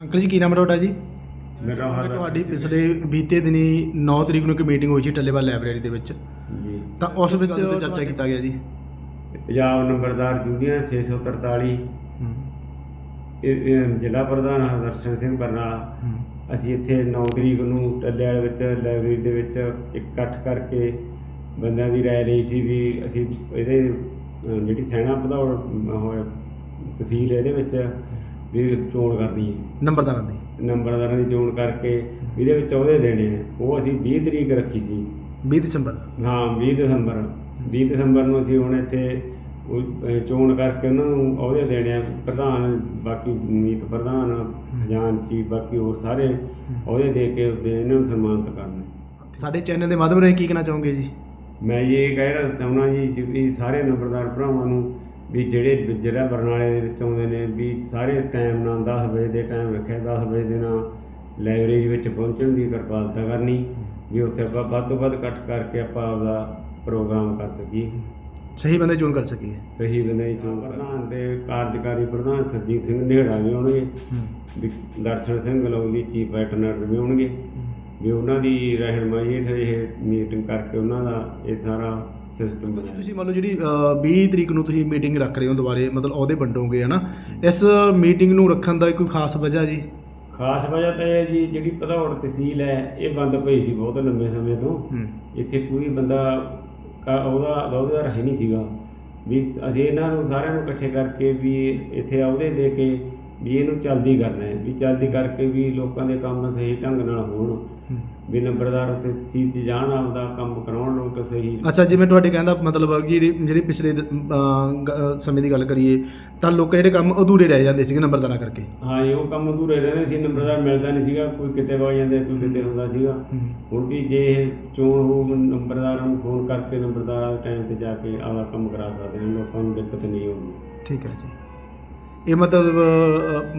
Uncle ਜੀ ਕੀ ਨਾਮ ਹੈ ਤੁਹਾਡਾ ਜੀ? ਮੇਰਾ ਹਾਲ ਤੁਹਾਡੀ ਪਿਛਲੇ ਬੀਤੇ ਦਿਨੀ 9 ਤਰੀਕ ਨੂੰ ਇੱਕ ਮੀਟਿੰਗ ਹੋਈ ਸੀ ਟੱਲੇਵਾਲ ਲਾਇਬ੍ਰੇਰੀ ਦੇ ਵਿੱਚ। ਜੀ। ਤਾਂ ਉਸ ਵਿੱਚ ਚਰਚਾ ਕੀਤਾ ਗਿਆ ਜੀ। ਪੰਜਾਬ ਨੰਬਰਦਾਰ ਜੂਨੀਅਰ 643 ਹੂੰ, ਇਹ- ਇਹ ਜ਼ਿਲ੍ਹਾ ਪ੍ਰਧਾਨ ਹਰਦਰਸ਼ਨ ਸਿੰਘ ਬਰਨਾਲਾ। ਅਸੀਂ ਇੱਥੇ 9 ਤਰੀਕ ਨੂੰ ਟੱਲੇ ਵਾਲੇ ਵਿੱਚ ਲਾਇਬ੍ਰੇਰੀ ਦੇ ਵਿੱਚ ਇਕੱਠ ਕਰਕੇ ਬੰਦਿਆਂ ਦੀ ਰਾਏ ਲਈ ਸੀ ਵੀ ਅਸੀਂ ਇਹਦੇ ਅਹ, ਜਿਹੜੀ ਸੈਣਾ ਭਦੌੜ ਅਹ, ਤਹਿਸੀਲ ਇਹਦੇ ਵਿੱਚ ਵੀ ਚੋਣ ਕਰਨੀ ਹੈ। ਨੰਬਰਦਾਰਾਂ ਦੀ। ਨੰਬਰਦਾਰਾਂ ਦੀ ਚੋਣ ਕਰਕੇ ਇਹਦੇ ਵਿੱਚ ਅਹੁਦੇ ਦੇਣੇ ਆ ਉਹ ਅਸੀਂ 20 ਤਰੀਕ ਰੱਖੀ ਸੀ। 20 ਦਸੰਬਰ। ਹਾਂ 20 ਦਸੰਬਰ। 20 ਦਸੰਬਰ ਨੂੰ ਅਸੀਂ ਹੁਣ ਇੱਥੇ ਉਹ, ਚੋਣ ਕਰਕੇ ਉਹਨਾਂ ਨੂੰ ਅਹੁਦੇ ਦੇਣੇ ਆ। ਪ੍ਰਧਾਨ ਬਾਕੀ ਮੀਤ ਪ੍ਰਧਾਨ ਖਜ਼ਾਨਚੀ ਬਾਕੀ ਹੋਰ ਸਾਰੇ ਅਹੁਦੇ ਦੇ ਕੇ ਇਹਨਾਂ ਨੂੰ ਸਨਮਾਨਿਤ ਕਰਨਾ ਸਾਡੇ ਚੈਨਲ ਦੇ ਮਾਧਿਅਮ ਰਾਹੀਂ ਕੀ ਕਹਿਣਾ ਚਾਹੋਗੇ ਜੀ? ਮੈਂ ਇਹ ਕਹਿ ਰਿਹਾ ਚਾਹੁੰਦਾ ਜੀ ਜੀ ਵੀ ਸਾਰੇ ਨੰਬਰਦਾਰ ਭਰਾਵਾਂ ਨੂੰ ਵੀ ਜਿਹੜੇ ਜ਼ਿਲ੍ਹਾ ਬਰਨਾਲੇ ਦੇ ਵਿੱਚ ਆਉਂਦੇ ਨੇ ਵੀ ਸਾਰੇ ਟਾਈਮ ਨਾਲ 10 ਵਜੇ ਦੇ ਟਾਈਮ ਰੱਖਿਆ 10 ਵਜੇ ਦੇ ਨਾਲ ਲਾਇਬ੍ਰੇਰੀ ਵਿੱਚ ਪਹੁੰਚਣ ਦੀ ਕਿਰਪਾਲਤਾ ਕਰਨੀ ਵੀ ਉੱਥੇ ਆਪਾਂ ਵੱਧ ਤੋਂ ਵੱਧ ਇਕੱਠ ਕਰਕੇ ਆਪਾਂ ਆਪਦਾ ਪ੍ਰੋਗਰਾਮ ਕਰ ਸਕੀਏ। ਸਹੀ ਬੰਦੇ ਚੋਣ ਕਰ ਸਕੀਏ। ਸਹੀ ਬੰਦੇ ਦੀ ਚੋਣ ਪ੍ਰਧਾਨ ਦੇ ਕਾਰਜਕਾਰੀ ਪ੍ਰਧਾਨ ਸਰਜੀਤ ਸਿੰਘ ਨੇੜਾ ਵੀ ਆਉਣਗੇ। ਹੂੰ, ਵੀ ਦਰਸ਼ਨ ਸਿੰਘ ਲੌਲੀ ਚੀਫ ਪੈਟਰਨਰ ਵੀ ਆਉਣਗੇ। ਵੀ ਉਹਨਾਂ ਦੀ ਰਹਿਨਮਾਈ ਹੇਠ ਇਹ ਮੀਟਿੰਗ ਕਰਕੇ ਉਹਨਾਂ ਦਾ ਇਹ ਸਾਰਾ ਸਿਸਟਮ ਬਣਾਇਆ ਤੁਸੀਂ ਮੰਨ ਲਓ ਜਿਹੜੀ ਅ, 20 ਤਰੀਕ ਨੂੰ ਤੁਸੀਂ ਮੀਟਿੰਗ ਰੱਖ ਰਹੇ ਹੋ ਦੁਬਾਰੇ ਮਤਲਬ ਉਹਦੇ ਵੰਡੋਗੇ ਹਨਾ? ਇਸ ਮੀਟਿੰਗ ਨੂੰ ਰੱਖਣ ਦਾ ਕੋਈ ਖਾਸ ਵਜ੍ਹਾ ਜੀ? ਖਾਸ ਵਜ੍ਹਾ ਤਾਂ ਇਹ ਹੈ ਜੀ ਜਿਹੜੀ ਭਦੌੜ ਤਹਿਸੀਲ ਹੈ ਇਹ ਬੰਦ ਪਈ ਸੀ ਬਹੁਤ ਲੰਬੇ ਸਮੇਂ ਤੋਂ। ਹੂੰ। ਇੱਥੇ ਕੋਈ ਬੰਦਾ ਕਾ- ਉਹਦਾ ਅਹੁਦੇਦਾਰ ਹੈ ਨਹੀਂ ਸੀਗਾ। ਵੀ ਅਸੀਂ ਇਹਨਾਂ ਨੂੰ ਸਾਰਿਆਂ ਨੂੰ ਇਕੱਠੇ ਕਰਕੇ ਵੀ ਇੱਥੇ ਅਹੁਦੇ ਦੇ ਕੇ ਵੀ ਇਹਨੂੰ ਜਲਦੀ ਕਰਨਾ ਹੈ ਵੀ ਜਲਦੀ ਕਰਕੇ ਵੀ ਲੋਕਾਂ ਦੇ ਕੰਮ ਸਹੀ ਢੰਗ ਨਾਲ ਹੋਣ। ਵੀ ਨੰਬਰਦਾਰ ਉੱਥੇ ਤਹਿਸੀਲ 'ਚ ਜਾਣ ਆਪਦਾ ਕੰਮ ਕਰਾਉਣ ਲੋਕ ਸਹੀ। ਅੱਛਾ ਜਿਵੇਂ ਤੁਹਾਡੇ ਕਹਿੰਦਾ ਮਤਲਬ ਜਿਹੜੀ ਜਿਹੜੀ ਪਿਛਲੇ ਸਮੇਂ ਦੀ ਗੱਲ ਕਰੀਏ ਤਾਂ ਲੋਕਾਂ ਜਿਹੜੇ ਕੰਮ ਅਧੂਰੇ ਰਹਿ ਜਾਂਦੇ ਸੀਗੇ ਨੰਬਰਦਾਰਾਂ ਕਰਕੇ। ਹਾਂ ਜੀ, ਉਹ ਕੰਮ ਅਧੂਰੇ ਰਹਿੰਦੇ ਸੀ ਨੰਬਰਦਾਰ ਮਿਲਦਾ ਨਹੀਂ ਸੀਗਾ ਕੋਈ ਕਿਤੇ ਵਗ ਜਾਂਦੇ ਕੋਈ ਕਿਤੇ ਹੁੰਦਾ ਸੀਗਾ। ਹੁਣ ਵੀ ਜੇ ਇਹ ਚੋਣ ਹੋ ਨੰਬਰਦਾਰਾਂ ਨੂੰ ਫੋਨ ਕਰਕੇ ਨੰਬਰਦਾਰਾਂ ਦੇ ਟਾਈਮ ਤੇ ਜਾ ਕੇ ਆਪਦਾ ਕੰਮ ਕਰਾ ਸਕਦੇ ਨੇ ਲੋਕਾਂ ਨੂੰ ਦਿੱਕਤ ਨਹੀਂ ਹੋਊਗੀ। ਠੀਕ ਹੈ ਜੀ। ਇਹ ਮਤਲਬ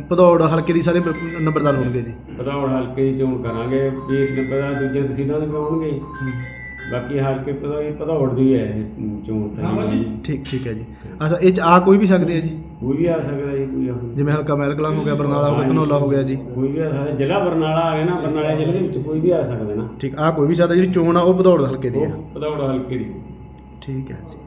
ਭਦੌੜ ਹਲਕੇ ਦੀ ਸਾਰੇ ਨੰਬਰਦਾਰ ਹੋਣਗੇ ਜੀ। ਭਦੌੜ ਹਲਕੇ ਦੀ ਚੋਣ ਕਰਾਂਗੇ ਵੀ ਨੰਬਰਦਾਰ ਦੂਜੇ ਤਹਿਸੀਲਾਂ ਦੇ ਵੀ ਆਉਣਗੇ ਬਾਕੀ ਹਲਕੇ ਭਦੌੜ ਭਦੌੜ ਦੀ ਹੈ ਇਹ ਚੋਣ ਤਾਂ। ਜੀ ਠੀਕ ਠੀਕ ਹੈ ਜੀ। ਅੱਛਾ ਇਹ ਚ ਆ ਕੋਈ ਵੀ ਸਕਦੇ ਆ ਜੀ? ਕੋਈ ਵੀ ਆ ਸਕਦਾ ਜੀ ਕੋਈ ਆ ਜਿਵੇਂ ਹਲਕਾ ਮਹਿਲ ਕਲਾਂ ਹੋ ਗਿਆ ਬਰਨਾਲਾ ਹੋ ਗਿਆ ਧਨੌਲਾ ਹੋ ਗਿਆ ਜੀ। ਕੋਈ ਵੀ ਆ ਸਕਦਾ ਜ਼ਿਲ੍ਹਾ ਬਰਨਾਲਾ ਆ ਗਿਆ ਨਾ ਬਰਨਾਲਾ ਜ਼ਿਲ੍ਹੇ ਦੇ ਵਿੱਚ ਕੋਈ ਵੀ ਆ ਸਕਦਾ ਨਾ। ਠੀਕ ਆ ਕੋਈ ਵੀ ਸਕਦਾ ਜਿਹੜੀ ਚੋਣ ਆ ਉਹ ਭਦੌੜ ਹਲਕੇ ਦੀ ਆ ਭਦੌੜ ਹਲਕੇ ਦੀ। ਠੀਕ ਹੈ ਜੀ।